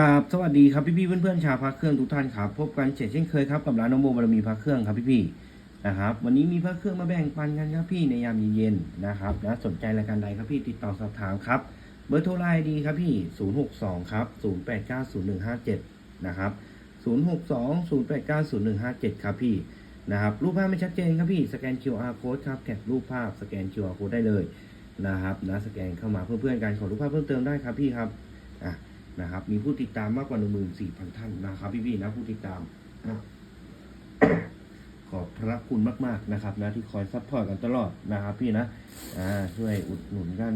กราบสวัสดีครับพี่พี่ๆเพื่อนๆชาวพระเครื่องทุกท่านครับพบกันเช่นเคยครับกับร้านนโมบารมีพระเครื่องครับพี่พี่นะครับวันนี้มีพระเครื่องมาแบ่งปันกันครับพี่ในยามเย็นๆนะครับนะสนใจรายการใดครับพี่ติดต่อสอบถามครับเบอร์โทรไลน์ดีครับพี่ 062ครับ08905157นะครับ062 08905157 ครับพี่นะครับรูปภาพไม่ชัดเจนครับพี่สแกน QR code ครับแท็กรูปภาพสแกน QR code ได้เลยนะครับนะสแกนเข้ามาเพื่อนๆกันขอรูปภาพเพิ่มเติมได้ครับพี่ครับ นะครับ มีผู้ติดตามมากกว่า 14,000 ท่านนะครับ พี่ๆนะผู้ติดตามนะขอบพระคุณมากๆนะครับนะที่คอยซัพพอร์ตกันตลอดนะครับ พี่นะอ่าช่วยอุดหนุนกัน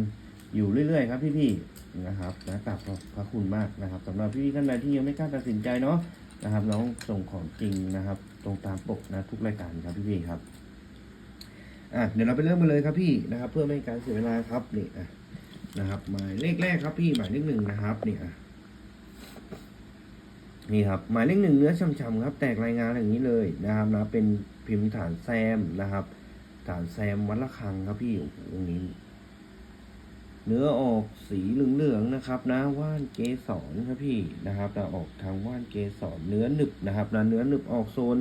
อยู่เรื่อยๆ ครับพี่ๆนะครับนะกราบขอบพระคุณมากนะครับสำหรับพี่ๆท่านใดที่ยังไม่กล้าตัดสินใจเนาะนะครับ น้องส่งของจริงนะครับ ตรงตามปกนะทุกรายการครับพี่ๆครับอะเดี๋ยวเราไปเริ่มกันเลยครับพี่นะครับ เพื่อไม่ให้การเสียเวลาครับนี่อะนะครับหมายเลขแรกครับพี่หมายเลขหนึ่งนะครับนี่อะ นี่ครับหมายเลขหนึ่งเนื้อช่ำๆครับ แตกรายงานอย่างนี้เลยนะครับนะเป็นพิมพ์ฐานแซมนะครับ ฐานแซมวัดละคังครับพี่โอ้โหตรงนี้ เนื้อออกสีเหลืองๆนะครับ นะว่านเกสรครับพี่นะครับนะออกทางว่านเกสรเนื้อหนึบนะครับนะเนื้อหนึบออกโซน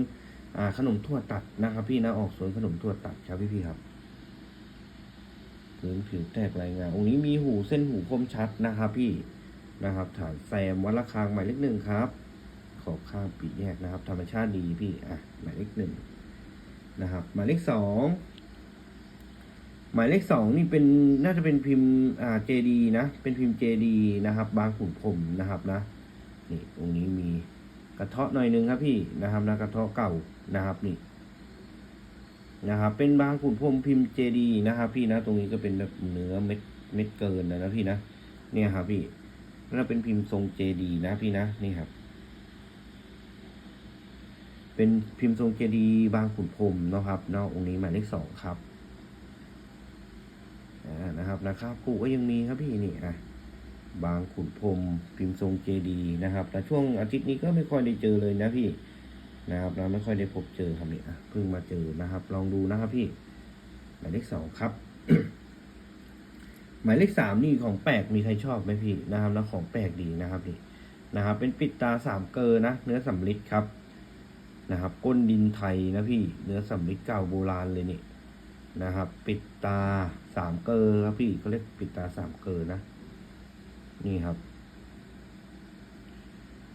อ่าขนมถั่วตัดนะครับ พี่นะออกโซนขนมถั่วตัดครับพี่พี่ครับพื้นผิวแตกรายงานองค์นี้มีหูเส้นหูคมชัดนะครับ พี่นะครับ ฐานแซมวัดละคังหมายเลขหนึ่งครับ ขอบข้างปีแยกนะครับ ธรรมชาติดีพี่อะหมายเลขหนึ่งนะครับ หมายเลขสองหมายเลขสองนี่เป็นน่าจะเป็นพิมพ์อ่าเจดีนะ เป็นพิมพ์เจดีนะครับ บางขุนพรมนะครับนะนี่ตรงนี้มีกระเทาะหน่อยหนึงครับพี่นะครับนะกระเทาะเก่านะครับนี่นะครับ เป็นบางขุนพรมพิมพ์เจดีนะครับ พี่นะ ตรงนี้ก็เป็นแบบเนื้อเม็ดเม็ดเกินนะนะพี่นะ เนี่ยครับพี่แล้วเป็นพิมพ์ทรงเจดีนะพี่นะนี่ครับ เป็นพิมพ์ทรงเจดีย์บางขุนพรมนะครับนาะองค์นี้หมายเลขสองครับอ่านะครับนะครับกูก็ยังมีครับพี่นี่อะบางขุนพรมพิมพ์ทรงเจดีย์นะครับ แต่ช่วงอาทิตย์นี้ก็ไม่ค่อยได้เจอเลยนะพี่นะครับ เราไม่ค่อยได้พบเจอครับนี่อะเพิ่งมาเจอนะครับ ลองดูนะครับพี่ หมายเลขสองครับ หมายเลขสามนี่ของแปลกมีใครชอบไหมพี่นะครับ แล้วของแปลกดีนะครับพี่นะครับ เป็นปิดตาสามเกอนะ เนื้อสำลิดครับ นะครับ ก้นดินไทยนะพี่ เนื้อสำลิดเก่าโบราณเลยนี่นะครับ ปิดตาสามเกลอครับพี่เขาเรียกปิดตาสามเกลอนะ นี่ครับ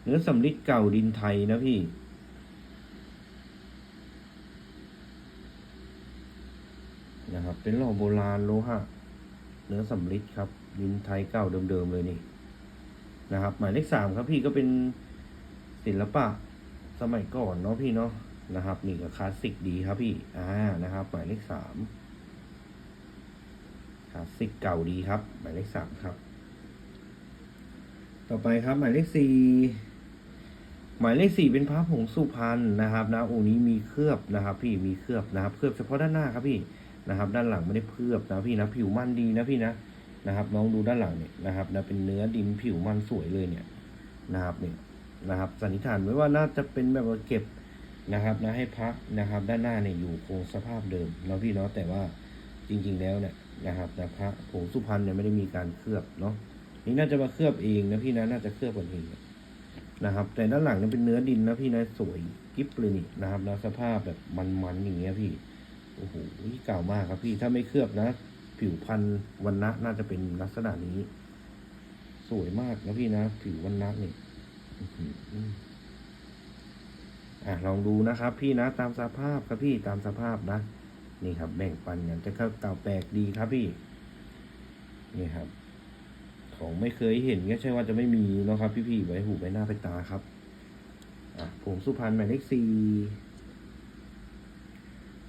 เนื้อสำลิดเก่าดินไทยนะพี่นะครับ เป็นหล่อโบราณโลหะเนื้อสำลิดครับ ดินไทยเก่าเดิมๆเลยนี่นะครับ หมายเลขสามครับพี่ก็เป็นศิลปะ สมัยก่อนเนาะพี่เนาะนะครับ นี่ก็คลาสสิกดีครับพี่ อ่านะครับ หมายเลขสามคลาสสิกเก่าดีครับ หมายเลขสามครับ ต่อไปครับ หมายเลขสี่หมายเลขสี่เป็นพระผงสุพรรณนะครับนะองค์นี้มีเคลือบนะครับ พี่มีเคลือบนะครับ เคลือบเฉพาะด้านหน้าครับพี่นะครับ ด้านหลังไม่ได้เคลือบนะพี่นะผิวมันดีนะพี่นะนะครับน้องดูด้านหลังเนี่ยนะครับนะเป็นเนื้อดินผิวมันสวยเลยเนี่ยนะครับเนี่ย นะครับ สันนิษฐานไว้ว่าน่าจะเป็นแบบว่าเก็บนะครับนะให้พระนะครับ ด้านหน้าเนี่ยอยู่คงสภาพเดิมเนาะพี่เนาะแต่ว่าจริง ๆ แล้วเนี่ยนะครับนะพระผงสุพรรณเนี่ยไม่ได้มีการเคลือบเนาะนี่น่าจะมาเคลือบเองนะพี่นะน่าจะเคลือบกันเองนะครับ แต่ด้านหลังเนี่ยเป็นเนื้อดินนะพี่นะสวยกิ๊บเลยนี่นะครับนะสภาพแบบมันๆอย่างเงี้ยพี่โอ้โหเก่ามากครับพี่ถ้าไม่เคลือบนะ ผิวพันธุ์วันนะน่าจะเป็นลักษณะนี้ สวยมากนะพี่นะ ผิววันนะเนี่อื้ อะลองดูนะครับ พี่นะตามสภาพครับพี่ตามสภาพนะ นี่ครับ แบ่งปันกันจะเข้าเก่าแปลกดีครับพี่ นี่ครับ ของไม่เคยเห็นก็ใช่ว่าจะไม่มีนะครับ พี่ๆไว้หูไว้หน้าไปตาครับ อะผมสุพรรณหมายเลขสี่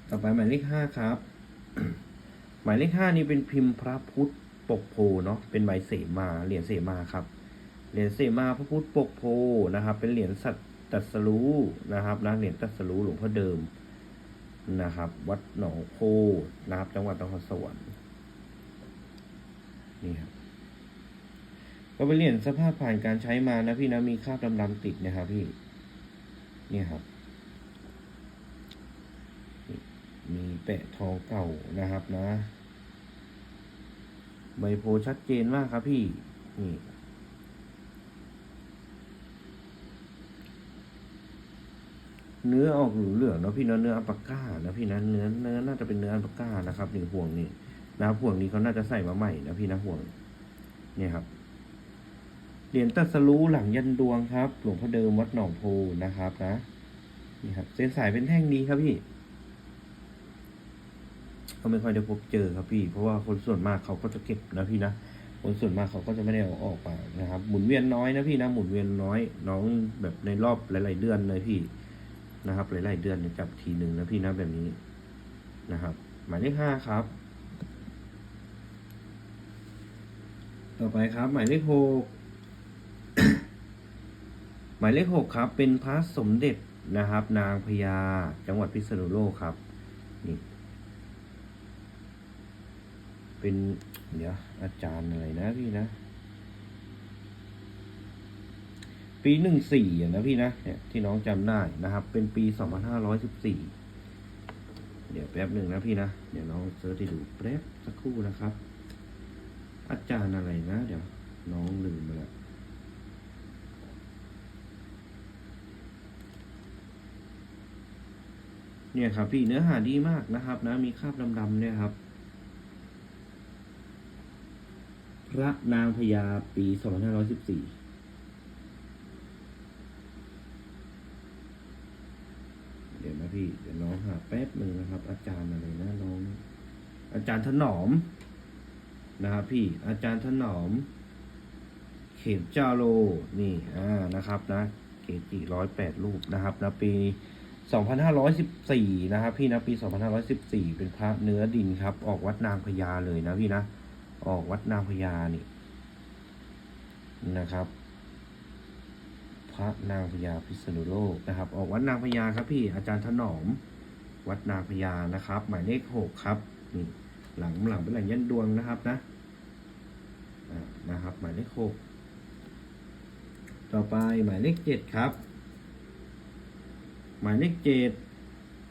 ต่อไปหมายเลขห้าครับ หมายเลขห้านี่เป็นพิมพ์พระพุทธปกโพเนาะเป็นใบเสมาเหรียญเสมาครับ เหรียญเสมาพระพุทธปกโพนะครับ เป็นเหรียญสัตตัสรู้นะครับนะเหรียญตัสรู้หลวงพ่อเดิมนะครับ วัดหนองโพนะครับ จังหวัดนครสวรรค์นี่ครับก็เป็นเหรียญสภาพผ่านการใช้มานะพี่นะมีคราบดำๆติดนะครับพี่นี่ครับมีแปะทองเก่านะครับนะ ใบโพชัดเจนมากครับพี่นี่ เนื้อออกเหลืองๆเนาะพี่เนาะเนื้ออัลปาก้านะพี่นะเนื้อเนื้อน่าจะเป็นเนื้ออัลปาก้านะครับนี่ห่วงนี่นะห่วงนี้เขาน่าจะใส่มาใหม่นะพี่นะห่วงเนี่ยครับเหรียญตัสรู้หลังยันดวงครับ หลวงพ่อเดิมวัดหนองโพนะครับนะนี่ครับเส้นสายเป็นแท่งดีครับพี่ก็ไม่ค่อยได้พบเจอครับพี่ เพราะว่าคนส่วนมากเขาก็จะเก็บนะพี่นะคนส่วนมากเขาก็จะไม่ได้เอาออกมานะครับ หมุนเวียนน้อยนะพี่นะหมุนเวียนน้อย น้องแบบในรอบหลาย ๆ เดือนเลยพี่ นะครับหลายๆเดือนจับทีหนึ่งนะพี่นะแบบนี้นะครับ หมายเลขห้าครับ ต่อไปครับ หมายเลขหกหมายเลขหกครับ เป็นพระสมเด็จนะครับ นางพญาจังหวัดพิษณุโลกครับนี่เป็นเดี๋ยวอาจารย์อะไรนะพี่นะ ปีหนึ่งสี่นะพี่นะเนี่ยที่น้องจำได้นะครับ เป็นปีสองพันห้าร้อยสิบสี่เดี๋ยวแป๊บหนึ่งนะพี่นะ เดี๋ยวน้องเซิร์ชให้ดูแป๊บสักครู่นะครับ อาจารย์อะไรนะ เดี๋ยวน้องลืมไปแล้วเนี่ยครับพี่เนื้อหาดีมากนะครับนะมีคราบดำๆเนี่ยครับ พระนางพญาปี 2514 เดี๋ยวนะ พี่เดี๋ยวน้องหาแป๊บหนึ่งนะครับ อาจารย์อะไรนะน้อง อาจารย์ถนอมนะครับ พี่อาจารย์ถนอม เขมจาโลนี่อ่านะครับนะ เกจิร้อยแปดรูปนะครับนะปี2514นห้าร้อยสิบสี่นะครับ พี่นะปี2514เป็นพระเนื้อดินครับ ออกวัดนางพญาเลยนะพี่นะ ออกวัดนางพญานี่นะครับ พระนางพญาพิษณุโลกนะครับ ออกวัดนางพญาครับพี่อาจารย์ถนอม วัดนางพญานะครับ หมายเลขหกครับนี่หลังหลังเป็นหลังยันดวงนะครับนะนะครับ หมายเลขหกต่อไปหมายเลขเจ็ดครับ หมายเลขเจ็ด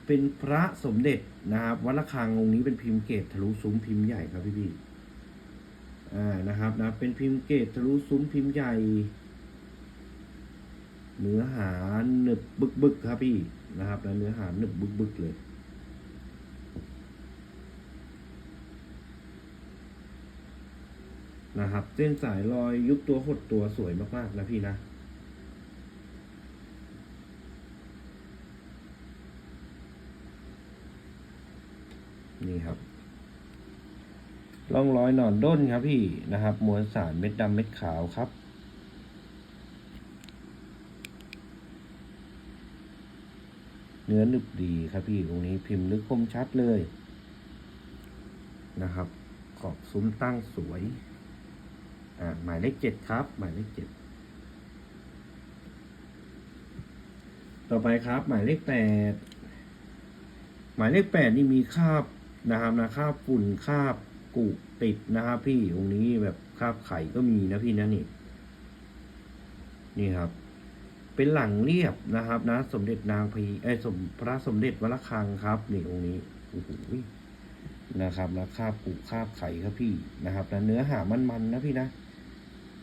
เป็นพระสมเด็จนะครับวัดระฆังองค์นี้เป็นพิมพ์เกตทะลุซุ้มพิมพ์ใหญ่ครับพี่พี่ๆอ่านะครับนะเป็นพิมพ์เกตทะลุซุ้มพิมพ์ใหญ่ เนื้อหาหนึบบึกบึกครับพี่นะครับแล้วเนื้อหาหนึบบึกบึกเลย นะครับ เส้นสายรอยยุบตัวหดตัวสวยมากๆนะพี่นะนี่ครับร่องรอยหนอนด้นครับพี่นะครับ มวลสารเม็ดดำเม็ดขาวครับ เนื้อหนึบดีครับพี่ตรงนี้พิมพ์ลึกคมชัดเลย นะครับ ขอบซุ้มตั้งสวย อ่าหมายเลขเจ็ดครับ หมายเลขเจ็ดต่อไปครับ หมายเลขแปดหมายเลขแปดนี่มีคาบนะครับนะคาบฝุ่นคาบกุติดนะครับพี่ตรงนี้แบบคาบไข่ก็มีนะพี่นะนี่ นี่ครับ เป็นหลังเรียบนะครับนะ สมเด็จนางพีไอสมพระสมเด็จวระฆังครับนี่องค์นี้โอ้โหนะครับนะคาบกุคาบไข่ครับพี่นะครับนะเนื้อหามันๆนนะพี่นะ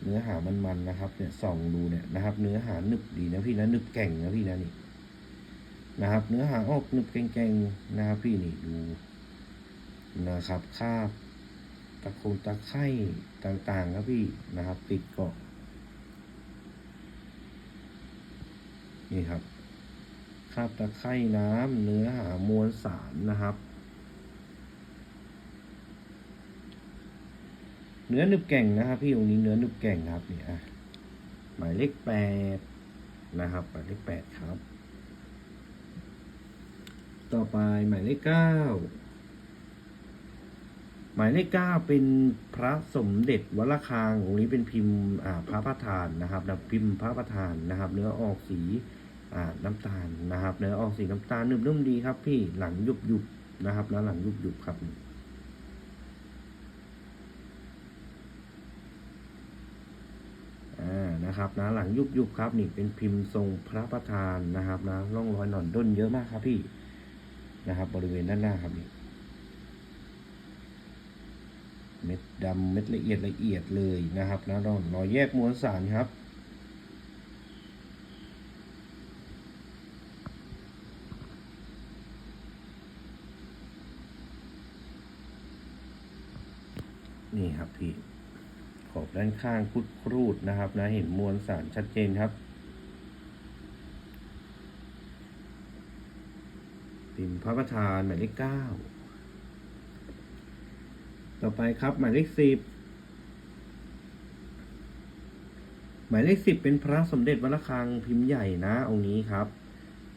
เนื้อหามันๆนะครับ เนี่ยส่องดูเนี่ยนะครับ เนื้อหาหนึบดีนะพี่นะหนึบแก่งนะพี่นะนี่นะครับ เนื้อหาออกหนึบแก่งๆนะครับ พี่นี่ดูนะครับคาบตะโคงตะไคร่ต่างๆครับพี่นะครับ ติดเกาะ นี่ครับคราบตะไคร่น้ำเนื้อหามวลสารนะครับ เนื้อหนึบแก่งนะครับ พี่องค์นี้เนื้อหนึบแก่งครับนี่อะหมายเลขแปดนะครับหมายเลขแปดครับ ต่อไปหมายเลขเก้าหมายเลขเก้าเป็นพระสมเด็จวัดระฆังองค์นี้เป็นพิมพ์พระประธานนะครับนะพิมพ์พระประธานนะครับ เนื้อออกสี น้ำตาลนะครับเนื้อออกสีน้ำตาลนุ่มนุ่มดีครับ พี่หลังยุบยุบๆนะครับแล้วหลังยุบยุบๆครับอ่านะครับนะหลังยุบยุบครับนี่เป็นพิมพ์ทรงพระประธานนะครับนะร่องรอยหนอนด้นเยอะมากครับพี่นะครับ บริเวณด้านหน้าครับนี่เม็ดดำเม็ดละเอียดละเอียดเลยนะครับนะรอยรอยแยกมวลสารครับ ครับพี่ขอบด้านข้างคุดครูดนะครับ นะเห็นมวลสารชัดเจนครับพิมพ์พระประธานหมายเลขเก้าต่อไปครับหมายเลขสิบหมายเลขสิบเป็นพระสมเด็จวัดระฆังพิมพ์ใหญ่นะ องค์นี้ครับ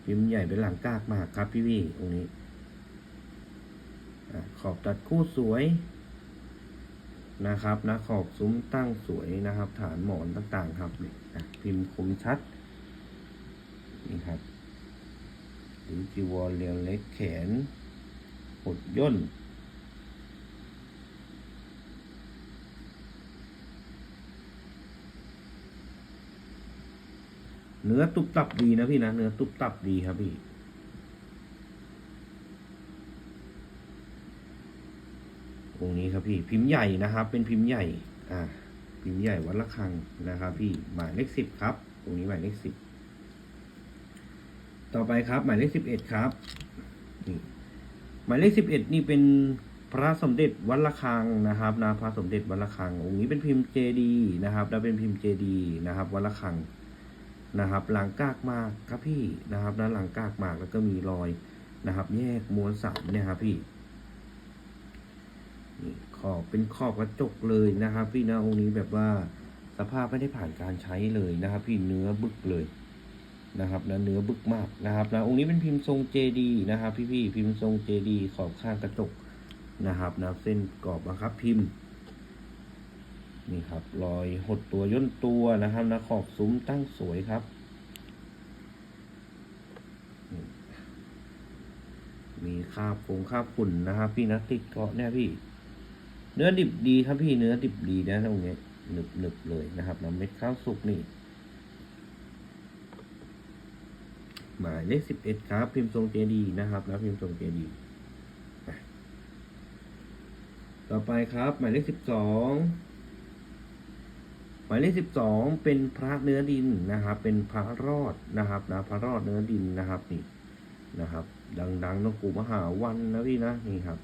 พิมพ์ใหญ่เป็นหลังกากมากครับพี่พี่องค์นี้ขอบตัดคู่สวย นะครับนะขอบซุ้มตั้งสวยนะครับ ฐานหมอนต่างๆครับนี่อะพิมพ์คมชัดนี่ครับหรือจีวรเรียงเล็กแขนหดย่นเนื้อตุบตับดีนะพี่นะเนื้อตุบตับดีครับพี่ องนี้ครับพี่พิมพ์ใหญ่นะครับ เป็นพิมพ์ใหญ่อ่าพิมพ์ใหญ่วัดละคังนะครับ พี่หมายเลขสิบครับ ตรงนี้หมายเลขสิบต่อไปครับ หมายเลขสิบเอ็ดครับนี่หมายเลขสิบเอ็ดนี่เป็นพระสมเด็จวัดละคังนะครับนะพระสมเด็จวัดละคังองค์นี้เป็นพิมพ์เจดีนะครับแล้วเป็นพิมพ์เจดีนะครับวัดละคังนะครับ หลังกากมากครับพี่นะครับด้านหลังกากมากแล้วก็มีรอยนะครับ แยกม้วนสามเนี่ยครับพี่ นี่ขอบเป็นขอบกระจกเลยนะครับ พี่นะองค์นี้แบบว่าสภาพไม่ได้ผ่านการใช้เลยนะครับ พี่เนื้อบึกเลยนะครับนะเนื้อบึกมากนะครับนะองค์นี้เป็นพิมพ์ทรงเจดีนะครับ พี่พี่พิมพ์ทรงเจดีขอบข้างกระจกนะครับนะเส้นกรอบนะครับ พิมพ์นี่ครับรอยหดตัวย่นตัวนะครับนะขอบซุ้มตั้งสวยครับมีคาบผงคาบฝุ่นนะครับ พี่นะติดเกาะเนี่ยพี่ เนื้อดิบดีครับพี่เนื้อดิบดีนะตรงนี้หนึบหนึบเลยนะครับน้ำเม็ดข้าวสุกนี่หมายเลขสิบเอ็ดครับ พิมพ์ทรงเจดีนะครับนะพิมพ์ทรงเจดีต่อไปครับ หมายเลขสิบสองหมายเลขสิบสองเป็นพระเนื้อดินนะครับ เป็นพระรอดนะครับนะพระรอดเนื้อดินนะครับนี่นะครับ ดังๆนกูมหาวันนะพี่นะนี่ครับ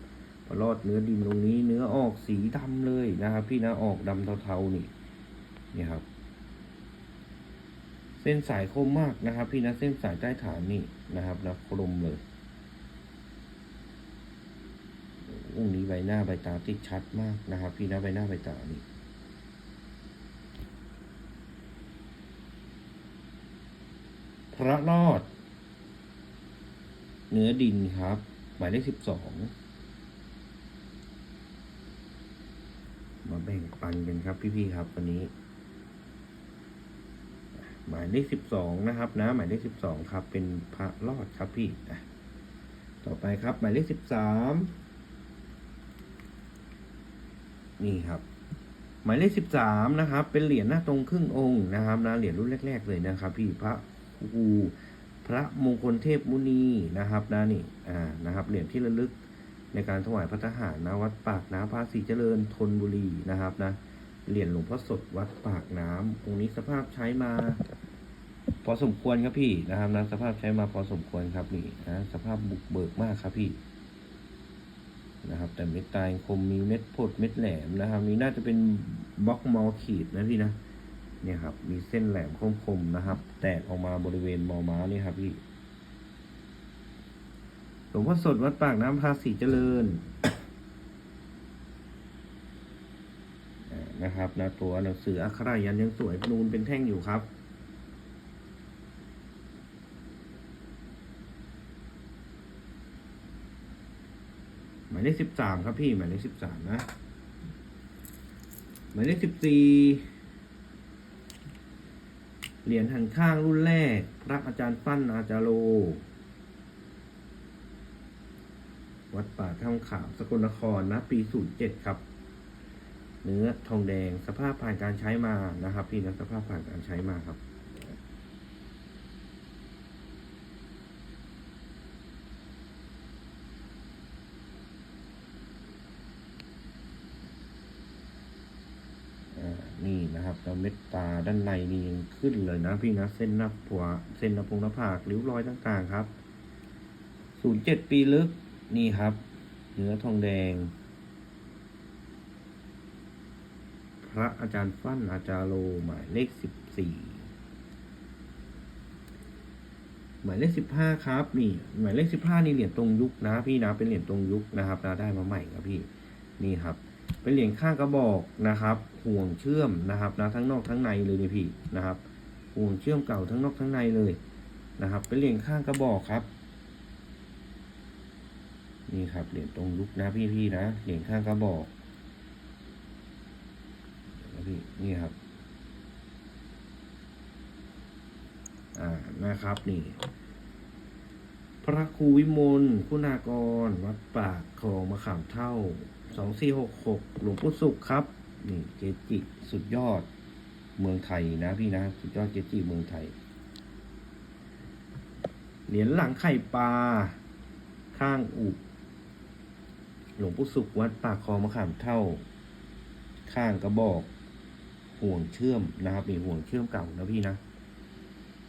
พระรอดเนื้อดินตรงนี้ เนื้อออกสีดำเลยนะครับ พี่นะออกดำเทาๆนี่นี่ครับ เส้นสายคมมากนะครับ พี่นะเส้นสายใต้ฐานนี่นะครับนะคมเลยองนี้ใบหน้าใบตาติดชัดมากนะครับ พี่นะใบหน้าใบตานี่พระรอด เนื้อดินครับ หมายเลขสิบสอง มาแบ่งปันกันครับพี่ๆครับวันนี้ หมายเลขสิบสองนะครับ นะ หมายเลขสิบสองครับ เป็นพระรอดครับพี่อะต่อไปครับ หมายเลขสิบสามนี่ครับ หมายเลขสิบสามนะครับ เป็นเหรียญหน้าตรงครึ่งองค์นะครับนะเหรียญรุ่นแรก ๆ เลยนะครับ พี่พระครูพระมงคลเทพมุนีนะครับนะนี่อ่านะครับเหรียญที่ระลึก ในการถวายพระทหารนะวัดปากน้ำภาษีเจริญธนบุรีนะครับนะเหรียญหลวงพ่อสดวัดปากน้ำองค์นี้สภาพใช้มา พอสมควรครับพี่นะครับนะสภาพใช้มาพอสมควรครับนี่นะสภาพบุกเบิกมากครับพี่นะครับ แต่เม็ดตายคมมีเม็ดพดเม็ดแหลมนะครับ นี่น่าจะเป็นบล็อกมอขีดนะพี่นะเนี่ยครับ มีเส้นแหลมคมๆนะครับ แตกออกมาบริเวณมอม้านี่ครับพี่ หลวงพ่อสดวัดปากน้ำภาษีเจริญนะครับนะตัวหนังสืออักขระยันยังสวยนูนเป็นแท่งอยู่ครับ หมายเลขสิบสามครับพี่ หมายเลขสิบสามนะ หมายเลขสิบสี่เหรียญหันข้างรุ่นแรก พระอาจารย์ปั้นอาจารโล วัดป่าท่ามขาวสกลนครนะปีศูนย์เจ็ดครับ เนื้อทองแดงสภาพผ่านการใช้มานะครับ พี่นะสภาพผ่านการใช้มาครับนี่นะครับแล้วเม็ดตาด้านในนี่ยังขึ้นเลยนะพี่นะ เส้นหน้าผัว เส้นหน้าพงหน้าผากริ้วรอยต่างๆครับศูนย์เจ็ดปีลึก นี่ครับ เนื้อทองแดง พระอาจารย์ฟั่นอาจารย์โลหมายเลขสิบสี่หมายเลขสิบห้าครับนี่ หมายเลขสิบห้านี่เหรียญตรงยุคนะ พี่นะเป็นเหรียญตรงยุคนะครับนะได้มาใหม่ครับพี่นี่ครับ เป็นเหรียญข้างกระบอกนะครับ ห่วงเชื่อมนะครับนะทั้งนอกทั้งในเลยนี่พี่นะครับ ห่วงเชื่อมเก่าทั้งนอกทั้งในเลยนะครับ เป็นเหรียญข้างกระบอกครับ นี่ครับเหรียญตรงยุคนะพี่พี่ๆนะเหรียญข้างกระบอกนะพี่นี่ครับ อ่านะครับนี่ พระครูวิมลคุณากร วัดปากคลองมะขามเท่าสองสี่หกหกหลวงปู่สุขครับ นี่เจจิสุดยอดเมืองไทยนะพี่นะ สุดยอดเจจิเมืองไทยเหรียญหลังไข่ปลาข้างอุ หลวงปู่สุขวัดปากคลองมะขามเท่า ข้างกระบอก ห่วงเชื่อมนะครับนี่ห่วงเชื่อมเก่านะพี่นะ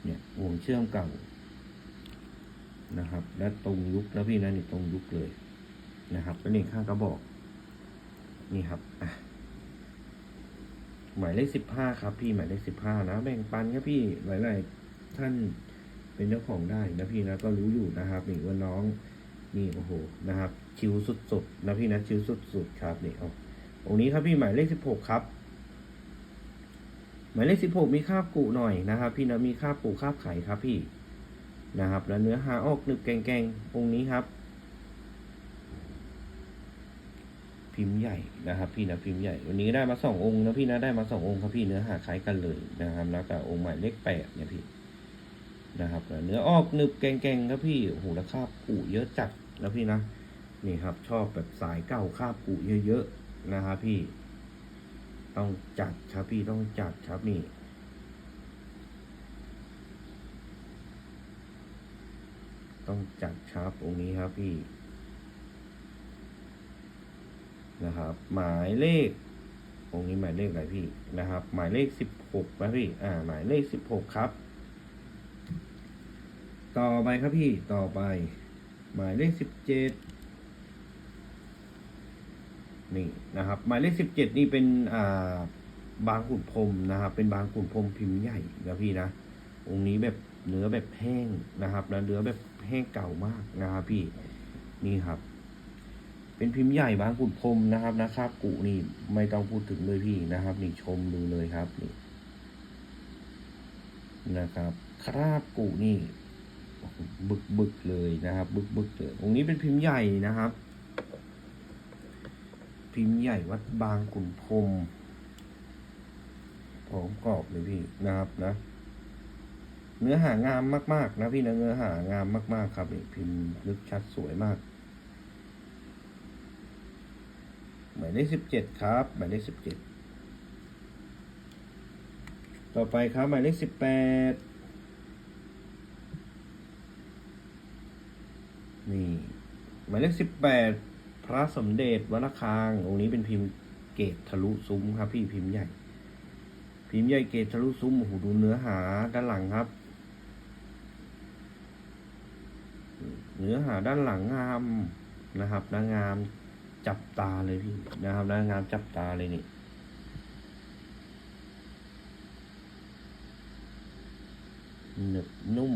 เนี่ยห่วงเชื่อมเก่านะครับ และตรงยุคนะพี่นะนี่ตรงยุคเลยนะครับแล้วนี่ข้างกระบอก นี่ครับอะหมายเลขสิบห้าครับ พี่หมายเลขสิบห้านะแบ่งปันครับพี่หลายๆท่านเป็นเจ้าของได้นะพี่นะก็รู้อยู่นะครับนี่ว่าน้อง นี่โอ้โหนะครับ ชิวสุดๆนะพี่นะชิวสุดๆครับนี่เอาองนี้ครับพี่หมายเลขสิบหกครับ หมายเลขสิบหกมีคาบกุหน่อยนะครับ พี่นะมีคาบปูคาบไข่ครับพี่นะครับ แล้วเนื้อหาออกหนึบแกงๆองค์นี้ครับพิมพ์ใหญ่นะครับ พี่นะพิมพ์ใหญ่วันนี้ได้มาสององค์นะพี่นะได้มาสององค์ครับพี่เนื้อหาคล้ายกันเลยนะครับ แล้วกับองค์หมายเลขแปดเนี่ยพี่นะครับแล้วเนื้อออกหนึบแกงๆครับพี่โอ้โหแล้วคาบกุเยอะจัด นะพี่นะนี่ครับ ชอบแบบสายเก่าคาบกุเยอะๆนะครับพี่ ต้องจัดครับพี่ต้องจัดครับนี่ต้องจัดครับองนี้ครับพี่ นะครับ หมายเลของนี้หมายเลขอะไรพี่นะครับ หมายเลขสิบหกนะพี่ อ่า หมายเลขสิบหกครับ ต่อไปครับพี่ต่อไป หมายเลขสิบเจ็ดนี่นะครับ หมายเลขสิบเจ็ดนี่เป็นอ่าบางขุนพรมนะครับ เป็นบางขุนพรมพิมพ์ใหญ่นะพี่นะองค์นี้แบบเนื้อแบบแห้งนะครับนะเนื้อแบบแห้งเก่ามากนะครับพี่นี่ครับ เป็นพิมพ์ใหญ่บางขุนพรมนะครับนะครับกุนี่ไม่ต้องพูดถึงเลยพี่นะครับ นี่ชมดูเลยครับนี่นะครับคราบกุนี่ บึกบึกเลยนะครับ บึกบึกเลยองค์นี้เป็นพิมพ์ใหญ่นะครับ พิมพ์ใหญ่วัดบางขุนพรมผอมกรอบเลยพี่นะครับนะ เนื้อหางามมาก ๆ นะพี่นะเนื้อหางามมาก ๆ ครับพิมพ์ลึกชัดสวยมากหมายเลขสิบเจ็ดครับหมายเลขสิบเจ็ดต่อไปครับหมายเลขสิบแปด นี่หมายเลขสิบแปดพระสมเด็จวัดระฆังองค์นี้เป็นพิมพ์เกตทะลุซุ้มครับ พี่พิมพ์ใหญ่ พิมพ์ใหญ่เกตทะลุซุ้มโอ้โหดูเนื้อหาด้านหลังครับ เนื้อหาด้านหลังงามนะครับนางงามจับตาเลยพี่นะครับนางงามจับตาเลยนี่หนึบนุ่ม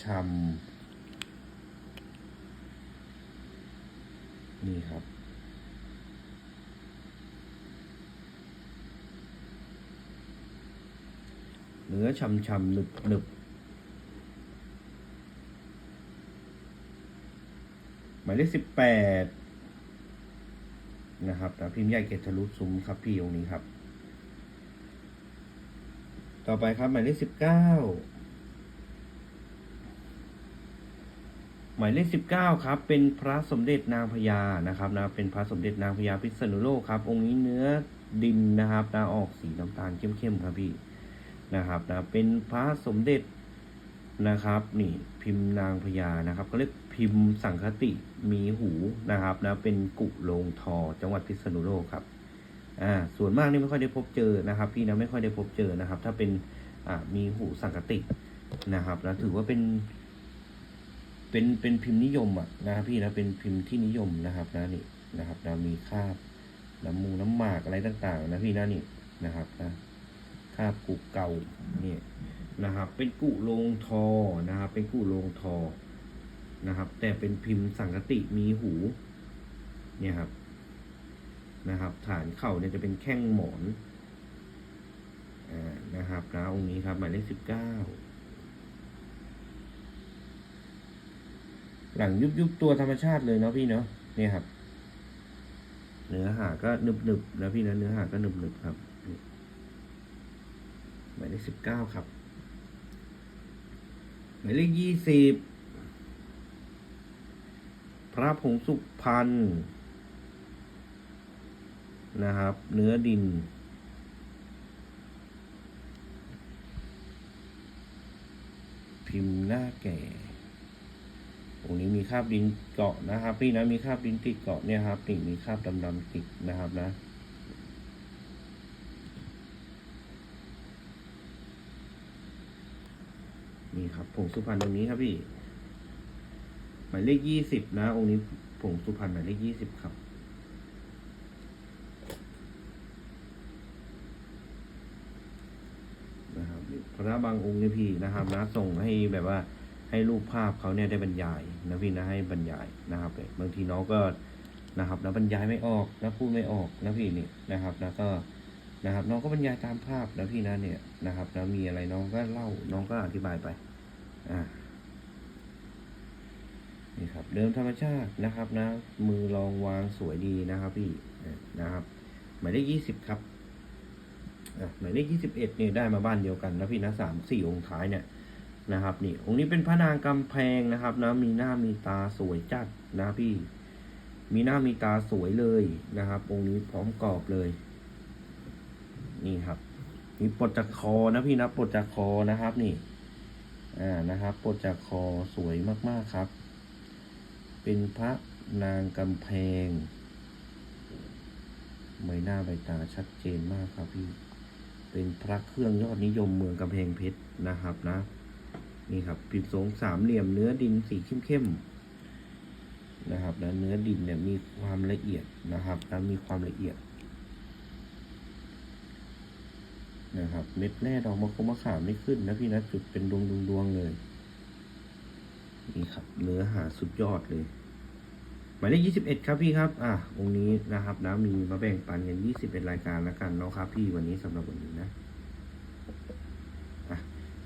ฉ่ำ นี่ครับเนื้อฉ่ำๆหนึบหนึบหมายเลขสิบแปดนะครับนะพิมพ์ใหญ่เกตทะลุซุ้มครับพี่องนี้ครับ ต่อไปครับหมายเลขสิบเก้า หมายเลขสิบเก้าครับ เป็นพระสมเด็จนางพญานะครับนะเป็นพระสมเด็จนางพญาพิษณุโลกครับองค์นี้เนื้อดินนะครับนะออกสีน้ำตาลเข้มๆครับพี่นะครับนะเป็นพระสมเด็จนะครับ นี่พิมพ์นางพญานะครับเขาเรียกพิมพ์สังคติมีหูนะครับนะเป็นกุโลงทอจังหวัดพิษณุโลกครับอ่าส่วนมากนี่ไม่ค่อยได้พบเจอนะครับ พี่นะไม่ค่อยได้พบเจอนะครับ ถ้าเป็นอ่ามีหูสังคตินะครับนะถือว่าเป็น เป็นเป็นพิมพ์นิยมอะนะพี่นะเป็นพิมพ์ที่นิยมนะครับนะนี่นะครับนะมีคาบน้ำมูน้ำหมากอะไรต่างๆ นะพี่นะนี่นะครับนะคาบกุเก่าเนี่ยนะครับ เป็นกุโรงทอนะครับ เป็นกุโรงทอนะครับ แต่เป็นพิมพ์สังกติมีหู เนี่ยครับนะครับ ฐานเข่าเนี่ยจะเป็นแข้งหมอนอ่านะครับนะองค์นี้ครับหมายเลขสิบเก้า หลังยุบยุบตัวธรรมชาติเลยเนาะพี่เนาะเนี่ยครับ เนื้อหาก็หนึบหนึบนะพี่นะเนื้อหาก็หนึบหนึบครับหมายเลขสิบเก้าครับหมายเลขยี่สิบพระผงสุพรรณนะครับ เนื้อดิน พิมพ์หน้าแก่ ตรงนี้มีคราบดินเกาะนะครับพี่นะมีคราบดินติดเกาะเนี่ยครับนี่มีคราบดำๆติดนะครับนะนี่ครับผงสุพรรณตรงนี้ครับพี่หมายเลขยี่สิบนะ องค์นี้ผงสุพรรณหมายเลขยี่สิบครับนะครับพระบางองค์เนี่ยพี่นะครับนะส่งให้แบบว่า ให้รูปภาพเขาเนี่ยได้บรรยายนะพี่นะให้บรรยายนะครับบางทีน้องก็นะครับนะบรรยายไม่ออกนะพูดไม่ออกนะพี่นี่นะครับนะก็นะครับ น้องก็บรรยายตามภาพนะพี่นะเนี่ยนะครับนะมีอะไรน้องก็เล่าน้องก็อธิบายไปอ่านี่ครับเดิมธรรมชาตินะครับนะ มือลองวางสวยดีนะครับพี่นะครับหมายเลขยี่สิบครับอะหมายเลขยี่สิบเอ็ดเนี่ยได้มาบ้านเดียวกันนะพี่นะสามสี่องค์ท้ายเนี่ย นะครับนี่องค์นี้เป็นพระนางกำแพงนะครับนะมีหน้ามีตาสวยจัดนะพี่ มีหน้ามีตาสวยเลยนะครับ องค์นี้พร้อมกรอบเลย นี่ครับมีปลดจากคอนะพี่นะปลดจากคอนะครับ นี่ อ่านะครับปลดจากคอสวยมากๆครับ เป็นพระนางกำแพงใบหน้าใบตาชัดเจนมากครับพี่ เป็นพระเครื่องยอดนิยมเมืองกำแพงเพชรนะครับนะ นี่ครับปิดทรงสามเหลี่ยมเนื้อดินสีเข้มๆนะครับนะเนื้อดินเนี่ยมีความละเอียดนะครับนะมีความละเอียดนะครับเม็ดแร่ดอกมะขมมะขามไม่ขึ้นนะพี่นะจุดเป็นดวงดวงดวงเลย นี่ครับเนื้อหาสุดยอดเลย หมายเลขยี่สิบเอ็ดครับพี่ครับ อะองค์นี้นะครับนะมีมาแบ่งปันกันยี่สิบเอ็ดรายการแล้วกันเนาะครับพี่วันนี้สำหรับวันนี้นะ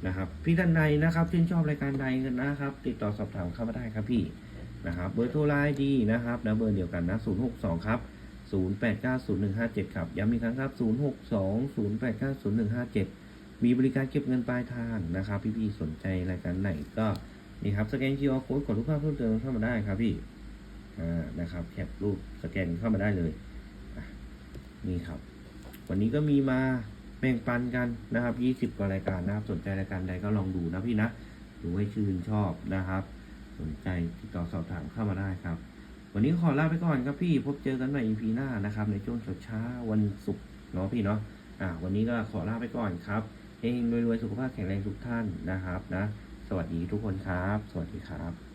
นะครับ พี่ท่านใดนะครับชื่นชอบรายการใดกันนะครับ ติดต่อสอบถามเข้ามาได้ครับพี่นะครับ เบอร์โทรไลน์ดีนะครับนะเบอร์เดียวกันนะศูนย์หกสองครับศูนย์แปดเก้าศูนย์หนึ่งห้าเจ็ดครับ ย้ำอีกครั้งครับศูนย์หกสองศูนย์แปดเก้าศูนย์หนึ่งห้าเจ็ดมีบริการเก็บเงินปลายทางนะครับ พี่ๆสนใจรายการไหนก็นี่ครับสแกน QR code กดรูปภาพเพิ่มเติมเข้ามาได้ครับพี่อ่านะครับแคปรูปสแกนเข้ามาได้เลยนี่ครับ วันนี้ก็มีมา แบ่งปันกันนะครับ20กว่ารายการนะครับ สนใจรายการใดก็ลองดูนะพี่นะดูให้ชื่นชอบนะครับ สนใจติดต่อสอบถามเข้ามาได้ครับ วันนี้ขอลาไปก่อนครับพี่พบเจอกันใหม่ EP หน้านะครับ ในช่วงเช้าวันศุกร์เนาะพี่เนาะอ่า วันนี้ก็ขอลาไปก่อนครับเฮงรวยๆสุขภาพแข็งแรงทุกท่านนะครับนะ สวัสดีทุกคนครับ สวัสดีครับ